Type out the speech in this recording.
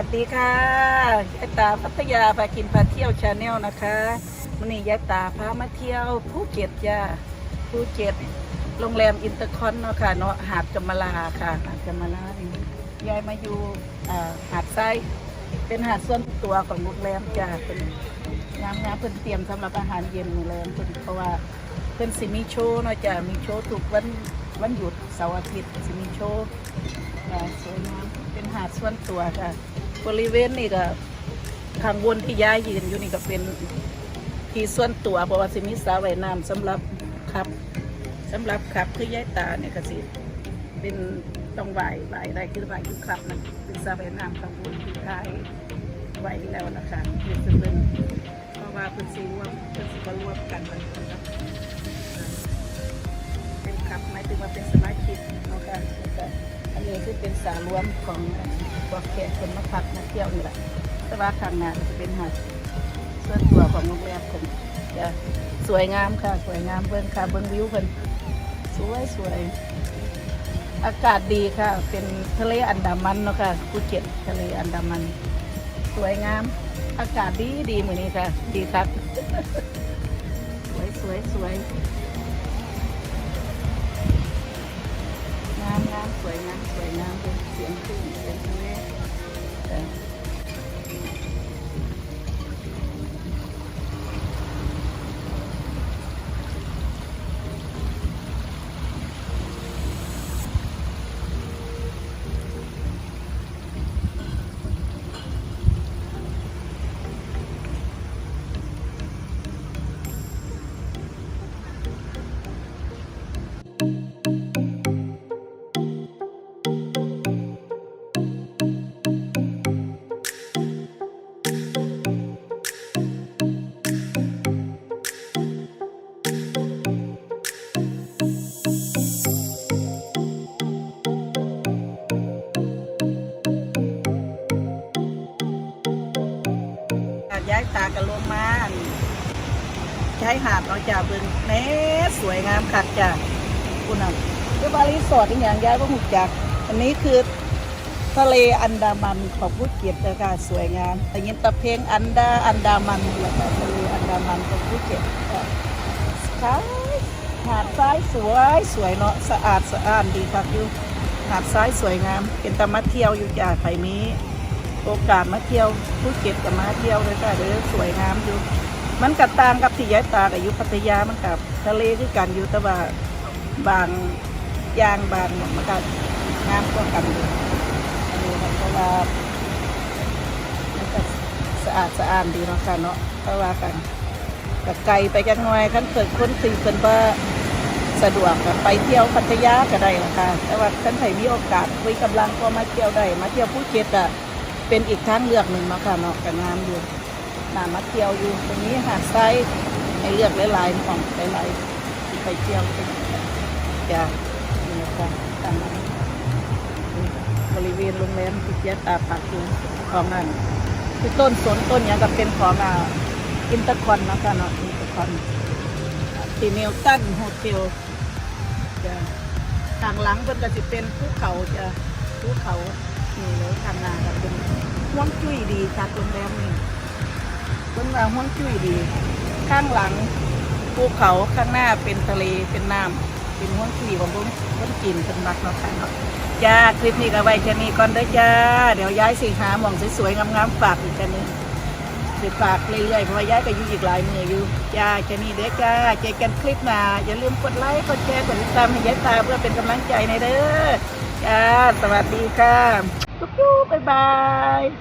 วัสดีค่ะยายตาพัทยาพากินพาเที่ยวชาแนลนะคะวันนี้ยายตาพามาเที่ยวภูเก็ตจ้าภูเก็ตโรงแรมอินเตอร์คอนเนาะค่ะเนาะหาดกำมะลาค่ะหาดกำมะลานี่ยายมาอยู่หาดทรายเป็นหาดส่วนตัวของโรงแรมจ้าเป็นงามงามๆเพิ่นเตรียมสำหรับอาหารเย็นโรงแรมเพิ่นเพราะว่าเพิ่นสิมีโชว์เนาะจ้ามีโชว์ทุกวันวันหยุดเสาร์อาทิตย์สิมีโชว์ค่สวยงามเป็นหาดส่วนตัวค่ะ บริเวณนี่ก็ข้างบนที่ย้ายยืนอยู่นี่ก็เป็นที่ส่วนตัวเพราะว่าสิมีสระว่ายน้ำสำหรับขับสำหรับขับคือย้ายตาเนี่ยก็สิเป็นต้องไหวไหวได้คือไหวคือขับนะเป็นสระว่ายน้ำข้างบนที่ท้ายไหวแล้วนะคะเรียนเป็นเพราะว่าเป็นสีรวมเป็นสีรวมกันมันนะครับเป็นครับหมายถึงว่าเป็นสมาชิกเนาะค่ะ อันนี้คือเป็นสารวมของพวกแขกคนมาพักมาเที่ยวนี่แหละแต่ว่าข้างหน้าจะเป็นหาดส่วนตัวของโรงแรมผมจะสวยงามค่ะ สวยงามเบิ้งค่ะเบิ้งวิวเพิ่นสวยสวยอากาศดีค่ะ เป็นทะเลอันดามันเนาะค่ะภูเก็ตทะเลอันดามัน สวยงาม อากาศดีดีเหมือนนี้ค่ะ ดีครับ สวยสวยสวย วยงามสวยงามเป็นเสียงคลื่นเสียง ตากระลงมาใช้หาดเราจะเบิ่งแหน่สวยงามคักจ้ะคุณอะคือบารีสอร์ทอีกอย่างย้ายว่าหุกจัก อันนี้คือทะเลอันดามันของภูเก็ตนะคะสวยงามแต่ยินตะเพลงอันดาอันดามันแล้วก็ทะเลอันดามันของภูเก็ตค่ะหาดซ้ายสวยสวยเนาะสะอาดสะอาดดีครับอยู่หาดซ้ายสวยงาม เป็นตะมาเที่ยวอยู่จ้ะไผมี โอกาสมาเที่ยวภูเก็ตกับมาเที่ยวเลยค่ะเด้อสวยงามอยู่ มันกับต่างกับที่ย้ายตากับอยู่พัทยามันกับทะเลคือกันอยู่แต่ว่าบางยางบางมันก็งามกว่ากันอยู่อันนี้มันเพราะว่ามันก็สะอาดสะอาดดีเนาะค่ะเนาะเพราะว่ากันกับไกลไปจังหน่อยขั้นเกิดคนสี่คนว่าสะดวกก็ไปเที่ยวพัทยาก็ได้ละคะแต่ว่าท่านใครมีโอกาสคุยกำลังก็มาเที่ยวได้ มาเที่ยวภูเก็ตอะ เป็นอีกทางเลือกหนึ่งเนาะค่ะเนาะก็งามอยู่หนามาเที่ยวอยู่ตรงนี้หาดทรายให้เลือกหลายๆของหลายๆไปเที่ยวกันจะนี่นะคะตามนั้นบริเวณโรงแรมที่เจียตาพักอยู่ของนั่นคือต้นสนต้นนี้ก็เป็นของอ่าอินเตอร์คอนนะคะเนาะอินเตอร์คอนทีเนลตันโฮเทลจะทางหลังเพิ่นก็สิเป็นภูเขาจะภูเขา นี่เลยทางหน้าก็เป็นห่วงจุ้ยดีจากโรงแรมนี่ต้นว่าห้วงจุ้ยดี ข้างหลังภูเขาข้างหน้าเป็นทะเลเป็นน้ำเป็นห้วงจุ้ยของผมคนกินเป็นมักเนาะค่ะเนาะจ้าคลิปนี้ก็ไว้แค่นี้ก่อนเด้อจ้า เดี๋ยวย้ายสิหาหมองสวยๆงามๆฝากอีกแค่นี้สิฝากเรื่อยๆเพราะว่าย้ายก็อยู่อีกหลายมืออยู่จ้าแค่นี้เด้อจ้าเจอกันคลิปหน้าอย่าลืมกดไลค์กดแชร์กดติดตามให้ย้ายตาเพื่อเป็นกำลังใจในเด้อจ้าสวัสดีค่ะ Bye-bye!